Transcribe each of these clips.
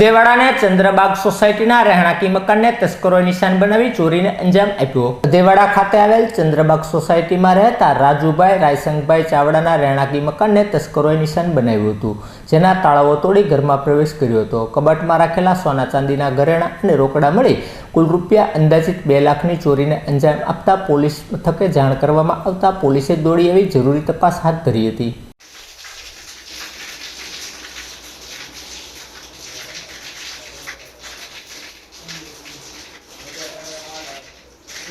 દેવાડાના ચંદ્રબાગ સોસાયટીના રહેણાંકી મકાનને તસ્કરોએ નિશાન બનાવી ચોરીને અંજામ આપ્યો. દેવાડા ખાતે આવેલ ચંદ્રબાગ સોસાયટીમાં રહેતા રાજુભાઈ રાયસંગભાઈ ચાવડાના રહેણાંકી મકાનને તસ્કરોએ નિશાન બનાવ્યું હતું, જેના તાળાઓ તોડી ઘરમાં પ્રવેશ કર્યો હતો. કબાટમાં રાખેલા સોના ચાંદીના ઘરેણાં અને રોકડા મળી કુલ રૂપિયા અંદાજિત બે લાખની ચોરીને અંજામ આપતા પોલીસ મથકે જાણ કરવામાં આવતા પોલીસે દોડી આવી જરૂરી તપાસ હાથ ધરી હતી.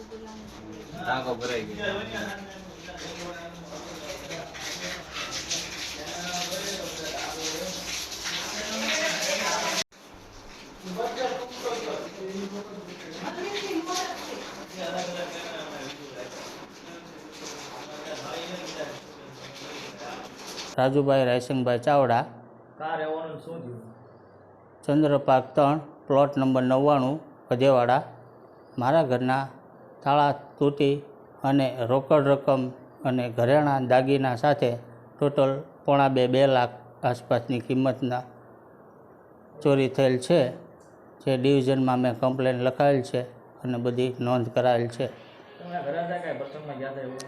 ટાંકો ભરાઈ ગયો. રાજુભાઈ રાયસિંગભાઈ ચાવડા. ચંદ્રપાક ત્રણ પ્લોટ નંબર નવ્વાણું ગધેવાડા. મારા ઘરના તાળા તૂટી અને રોકડ રકમ અને ઘરેણાં દાગીના સાથે ટોટલ પોણા બે બે લાખ આસપાસની કિંમતના ચોરી થયેલ છે. જે ડિવિઝનમાં મેં કમ્પ્લેન લખાયેલ છે અને બધી નોંધ કરાયેલ છે.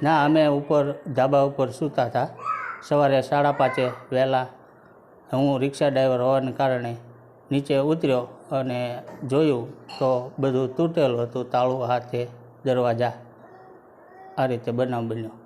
ના, અમે ઉપર, ધાબા ઉપર સૂતા હતા. સવારે સાડા પાંચે વહેલા હું રિક્ષા ડ્રાઈવર હોવાને કારણે નીચે ઉતર્યો અને જોયું તો બધું તૂટેલું હતું, તાળું હાથે. દરવાજા આ રીતે બનાવ બન્યો.